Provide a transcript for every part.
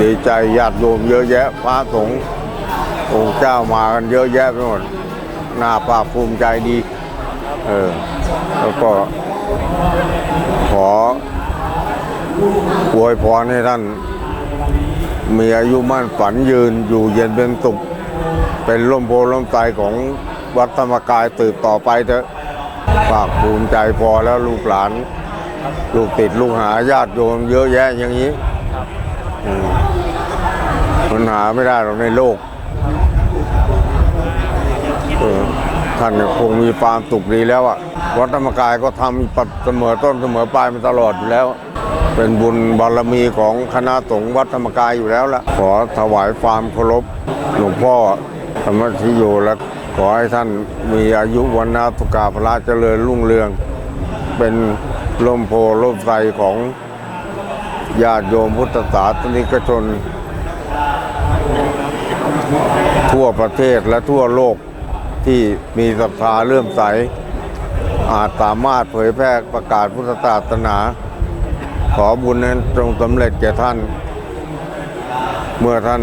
ดีใจญาติโยมเยอะแยะพระสงฆ์องค์เจ้ามากันเยอะแยะไปหมดน่าภาคภูมิใจดี เออ แล้วก็ ขออวยพรให้ท่าน มีอายุมั่นฝันยืนอยู่เย็นเป็นสุขเป็นร่มโพล่มใจของวัดธรรมกายตืบต่อไปเถอะภาคภูมิใจพอแล้วลูกหลาน ลูกติดลูกหาญาติโยมเยอะแยะอย่างนี้ มันหาไม่ได้หรอกในโลก ท่านคงมีความสุขดีแล้วอะวัดธรรมกายก็ทำปัดเสมอต้นเสมอปลายมาตลอดอยู่แล้ว เป็นบุญบารมีของคณะสงฆ์วัดธรรมกายอยู่แล้วละขอถวายความเคารพหลวงพ่อธรรมธิโยและขอให้ท่านมีอายุวันนาสุกาพระเจริญรุ่งเรือง เป็นลมโพลมไทรของ ญาติโยมพุทธศาสนิกชน ทั่วประเทศและทั่วโลกที่มีศรัทธาเลื่อมใส อาจสามารถเผยแพร่ประกาศพุทธศาสนา ขอบุญนั้นจงสำเร็จแก่ท่าน เมื่อท่าน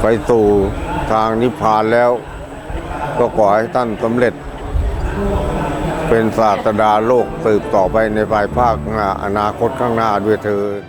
ไปสู่ทางนิพพานแล้ว ก็ขอให้ท่านสำเร็จ เป็นศาสดาโลกสืบต่อไปในภายภาคอนาคตข้างหน้าด้วยเถิด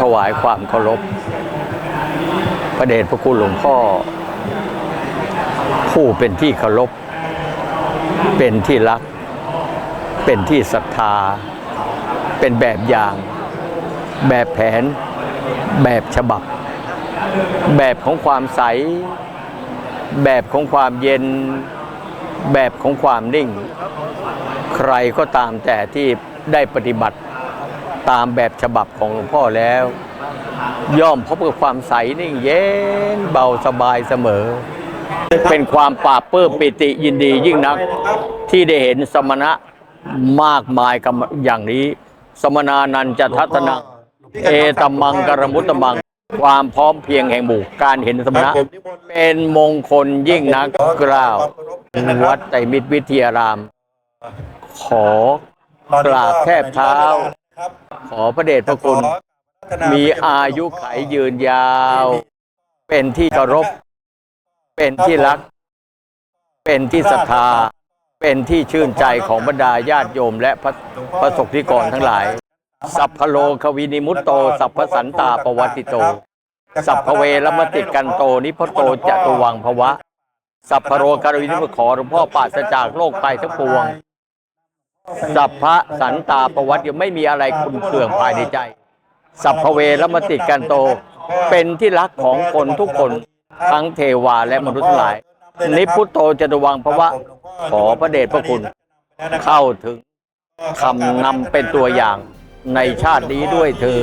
ถวายความเคารพ พระเดชพระคุณหลวงพ่อ ผู้เป็นที่เคารพ เป็นที่รัก เป็นที่ศรัทธา เป็นแบบอย่าง แบบแผน แบบฉบับ แบบของความใส แบบของความเย็น แบบของความนิ่ง ใครก็ตามแต่ที่ได้ปฏิบัติ ตามแบบฉบับของหลวงพ่อแล้ว ย่อมพบกับความใสนิ่งเย็นเบาสบายเสมอ เป็นความปราบเปื้มปิติยินดียิ่งนัก ที่ได้เห็นสมณะมากมายกับอย่างนี้ สมนานันจะทัศนะ เอตมังกรมุตตมัง ความพร้อมเพียงแห่งหมู่การเห็นสมณะ เป็นมงคลยิ่งนักกล่าว วัดไตรมิตรวิทยาราม ขอกราบแทบเท้า ขอพระเดชพระคุณมีอายุไขยืนยาว เป็นที่เคารพ เป็นที่รัก เป็นที่ศรัทธา เป็นที่ชื่นใจของบรรดาญาติโยมและพระพระสกนิกรทั้งหลาย สัพพโลควินิมุตโต สัพพสันตาปวัติโต สัพพเวรมติกันโต นิพพโตจตุวังภวะ สัพพโรการวินิมุตขอหลวงพ่อปราศจากโลกไปทั้งปวง สัพพะสันตาประวัติยังไม่มีอะไรคุณเคืองภายในใจ สัพพเวรมติกันโต เป็นที่รักของคนทุกคนทั้งเทวาและมนุษย์หลาย นิพพุโตจตุวังเพราะว่าขอพระเดชพระคุณ เข้าถึงคำนำเป็นตัวอย่างในชาตินี้ด้วยเธอ